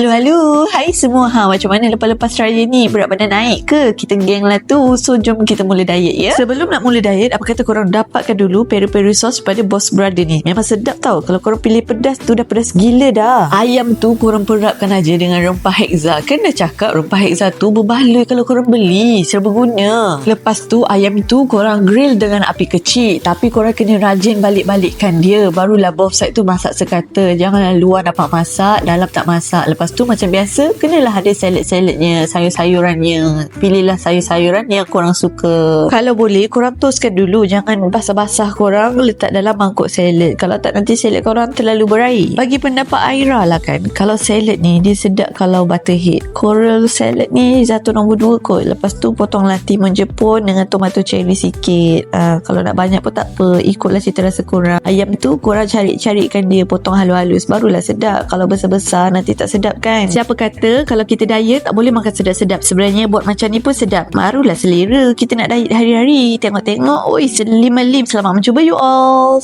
Halo, halo. Hai semua. Ha, macam mana lepas-lepas raya ni? Berat badan naik ke? Kita geng lah tu. So, jom kita mula diet ya. Sebelum nak mula diet, apa kata korang dapatkan dulu peri-peri sauce pada Boss Brother ni. Memang sedap tau. Kalau korang pilih pedas tu dah pedas gila dah. Ayam tu korang perapkan aja dengan rempah hexa. Kan dah cakap rempah hexa tu berbaloi kalau korang beli. Serbaguna. Lepas tu ayam tu korang grill dengan api kecil. Tapi korang kena rajin balik-balikkan dia. Barulah both side tu masak sekata. Janganlah luar dapat masak, dalam tak masak. Lepas tu macam biasa, kenalah ada salad-saladnya, sayur-sayurannya. Pilihlah sayur-sayuran yang korang suka. Kalau boleh, korang toastkan dulu. Jangan basah-basah korang letak dalam mangkuk salad. Kalau tak nanti salad korang terlalu berair. Bagi pendapat Aira lah kan, kalau salad ni dia sedap kalau butterhead. Coral salad ni satu nombor dua kot. Lepas tu potonglah timun Jepun dengan tomato cherry sikit. Uh, kalau nak banyak pun tak apa. Ikutlah cita rasa korang. Ayam tu korang cari-carikan dia potong halus-halus. Barulah sedap. Kalau besar-besar nanti tak sedap kan? Siapa kata kalau kita diet tak boleh makan sedap-sedap. Sebenarnya buat macam ni pun sedap. Barulah selera kita nak diet hari-hari. Tengok-tengok. Oi selim-lim selamat mencuba you all